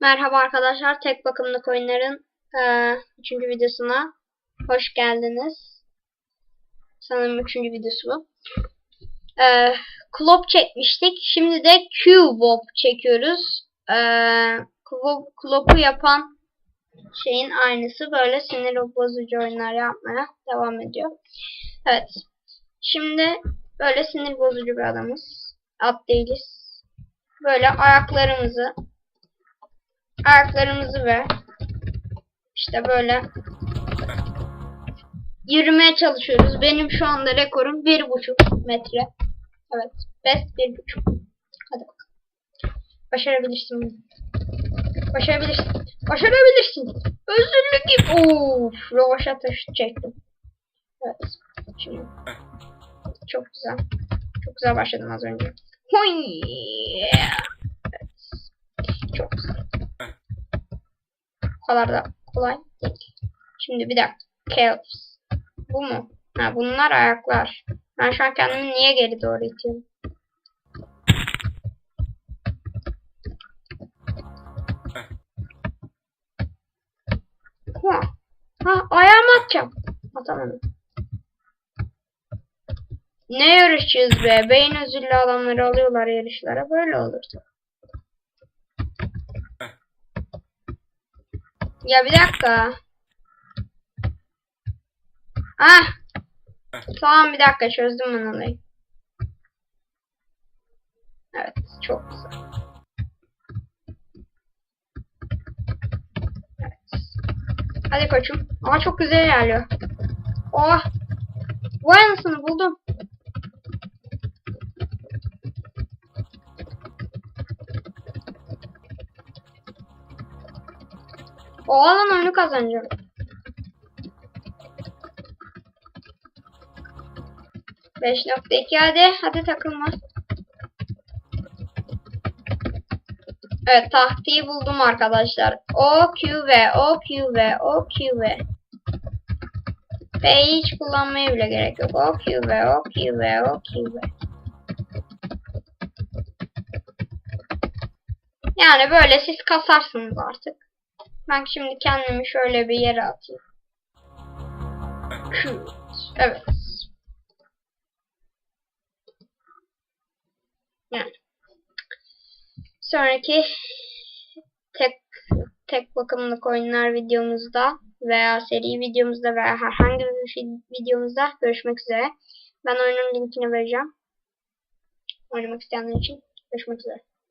Merhaba arkadaşlar, tek bakımlı coinlerin 3. videosuna hoş geldiniz. Sanırım 3. videosu bu. E, Klop çekmiştik. Şimdi de Q-Wop çekiyoruz. E, Klop- Klop'u yapan şeyin aynısı. Böyle sinir bozucu oyunlar yapmaya devam ediyor. Evet. Şimdi böyle sinir bozucu bir adamız. At değiliz. Böyle ayaklarımızı ayaklarımızı ve işte böyle yürümeye çalışıyoruz. Benim şu anda rekorum bir buçuk metre. Evet. Best bir buçuk. Hadi bakalım. Başarabilirsin. Başarabilirsin. Başarabilirsin. Özürlük gibi. Of. Rovaşa taşı çektim. Evet. Şimdi. Çok güzel. Çok güzel başladım az önce. Huy. Evet. Çok güzel. Bu kadar da kolay değil. Şimdi bir dakika. Calves. Bu mu? Ha bunlar ayaklar. Ben şu an kendimi niye geri doğru itiyorum? Ha. Ha ayağımı atacağım. Atamadım. Ne yarışacağız be? Beyin özürlü adamları alıyorlar yarışlara. Böyle olur. Ya bir dakika. Ah. Tamam bir dakika çözdüm ben olayı. Evet çok güzel. Evet. Hadi koçum. Ama çok güzel ilerliyor. Oh. Vay anasını buldum. O alan oyunu kazanacağım. Beş nokta iki hadi. Hadi takılma. Evet tahtayı buldum arkadaşlar. O Q V O Q V O Q V. P'yi hiç kullanmaya bile gerek yok. O Q V O Q V O Q V. Yani böyle siz kasarsınız artık. Ben şimdi kendimi şöyle bir yere atayım. Evet. Yani. Sonraki tek tek bakımlık oyunlar videomuzda veya seri videomuzda veya herhangi bir videomuzda görüşmek üzere. Ben oyunun linkini vereceğim. Oynamak isteyenler için görüşmek üzere.